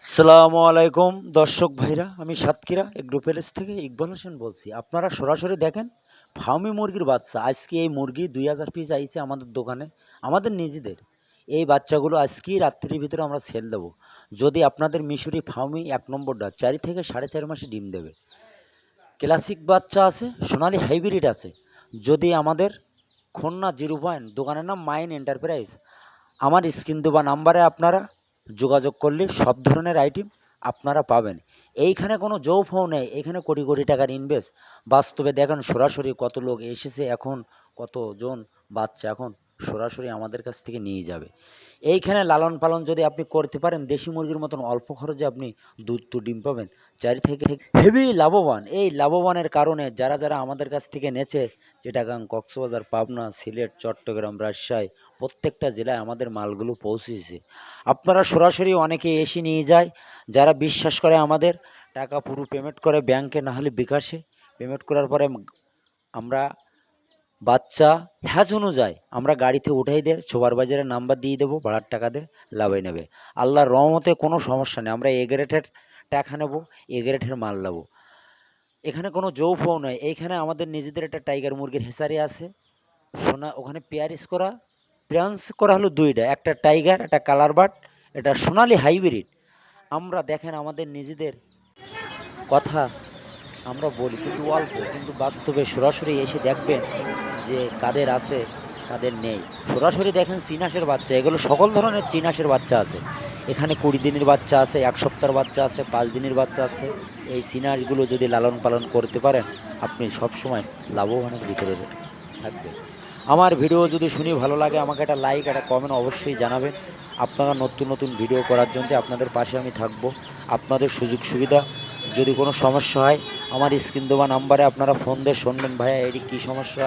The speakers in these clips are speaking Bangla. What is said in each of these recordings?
সালামু আলাইকুম, দর্শক ভাইরা, আমি সাতক্ষীরা এগ্রো প্যালেস থেকে ইকবাল হোসেন বলছি। আপনারা সরাসরি দেখেন ফার্মি মুরগির বাচ্চা। আজকে এই মুরগি দুই হাজার পিস আইছে আমাদের দোকানে, আমাদের নিজেদের। এই বাচ্চাগুলো আজকেই রাত্রির ভিতরে আমরা সেল দেবো। যদি আপনাদের মিশরি ফার্মি এক নম্বরটা, চারি থেকে সাড়ে চার মাসে ডিম দেবে। ক্লাসিক বাচ্চা আছে, সোনালি হাইব্রিড আছে। যদি আমাদের খুলনা জিরো পয়েন্ট, দোকানের নাম মাইন এন্টারপ্রাইজ। আমার স্ক্রিন দেওয়া নাম্বারে আপনারা যোগাযোগ করলে সব ধরনের আইটেম আপনারা পাবেন। এইখানে কোনো জৌফও নেই। এখানে কোটি কোটি টাকার ইনভেস্ট বাস্তবে দেখেন সরাসরি কত লোক এসেছে এখন, কতজন বাচ্চা এখন। সরাসরি আমাদের কাছ থেকে নিয়ে যাবে। এইখানে লালন পালন যদি আপনি করতে পারেন, দেশি মুরগির মতন অল্প খরচে আপনি দুধ তো ডিম পাবেন। চারি থেকে হেভি লাভবান। এই লাভবানের কারণে যারা যারা আমাদের কাছ থেকে নেছে, চিটাগাং, কক্সবাজার, পাবনা, সিলেট, চট্টগ্রাম, রাজশাহী, প্রত্যেকটা জেলায় আমাদের মালগুলো পৌঁছেছে। আপনারা সরাসরি অনেকে এসে নিয়ে যায়, যারা বিশ্বাস করে আমাদের, টাকা পুরো পেমেন্ট করে ব্যাংকে না হলে বিকাশে। পেমেন্ট করার পরে আমরা বাচ্চা হ্যাজ অনুযায়ী আমরা গাড়িতে উঠাই দিয়ে ছোবার বাজারে নাম্বার দিয়ে দেবো, ভাড়ার টাকা দিয়ে লাভাই নেবে। আল্লাহর রহমতে কোনো সমস্যা নেই, আমরা এ গ্রেডের টাকা নেব এ গ্রেডের মাল নেব। এখানে কোনো জৌফও নয় এইখানে আমাদের নিজেদের একটা টাইগার মুরগির হেসারি আছে। সোনা, ওখানে পেয়ারিস করা, প্রান্স করা হলো দুইটা, একটা টাইগার, একটা কালার বাট এটা সোনালি হাইব্রিড। আমরা দেখেন আমাদের নিজেদের কথা আমরা বলি, কিন্তু অল্প, কিন্তু বাস্তবে সরাসরি এসে দেখবেন যে কাদের আছে, কাদের নেই। সরাসরি দেখেন চিনাসের বাচ্চা, এগুলো সকল ধরনের চিনাসের বাচ্চা আছে। এখানে কুড়ি দিনের বাচ্চা আছে, এক সপ্তাহের বাচ্চা আছে, পাঁচ দিনের বাচ্চা আছে। এই চিনাসগুলো যদি লালন পালন করতে পারেন, আপনি সবসময় লাভবানের ভিতরে থাকবেন। আমার ভিডিও যদি শুনি ভালো লাগে, আমাকে একটা লাইক, একটা কমেন্ট অবশ্যই জানাবেন। আপনারা নতুন নতুন ভিডিও করার জন্য আপনাদের পাশে আমি থাকব। আপনাদের সুযোগ সুবিধা যদি কোনো সমস্যা হয়, আমার স্ক্রিন দেওয়া নাম্বারে আপনারা ফোন দিয়ে শুনবেন। ভাইয়া, এটি কী সমস্যা?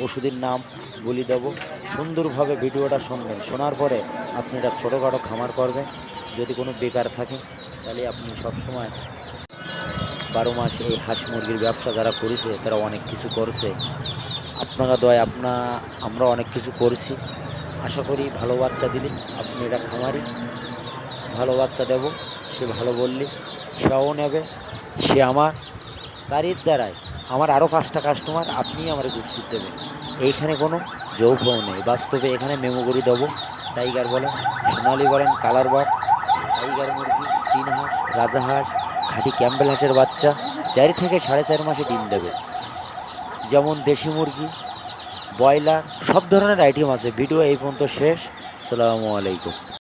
ওষুধের নাম বলি দেবো। সুন্দরভাবে ভিডিওটা শুনবেন। শোনার পরে আপনি এটা ছোটোখাটো খামার করবেন। যদি কোনো বেকার থাকে, তাহলে আপনি সবসময় বারো মাস এই হাঁস মুরগির ব্যবসা যারা করেছে, তারা অনেক কিছু করছে। আপনারা দয়, আপনা, আমরা অনেক কিছু করেছি। আশা করি ভালো বাচ্চা দিলে আপনি এটা খামারি ভালো বাচ্চা দেবো। সে ভালো বললে, সেও নেবে, সে আমার তারই দ্বারাই আমার আরও পাঁচটা কাস্টমার আপনিই আমার গুছিয়ে দেবেন। এইখানে কোনো যৌফও নেই। বাস্তবে এখানে মেমোগরি দেবো। টাইগার বলেন, সোনালি বলেন কালার বাট টাইগার মুরগি চীন হাঁস রাজাহাঁস খাঁটি ক্যাম্বেল হাঁসের বাচ্চা, চারি থেকে সাড়ে চার মাসে ডিম দেবে। যেমন দেশি মুরগি, ব্রয়লার, সব ধরনের আইটেম আছে। ভিডিও এই পর্যন্ত শেষ। সালামু আলাইকুম।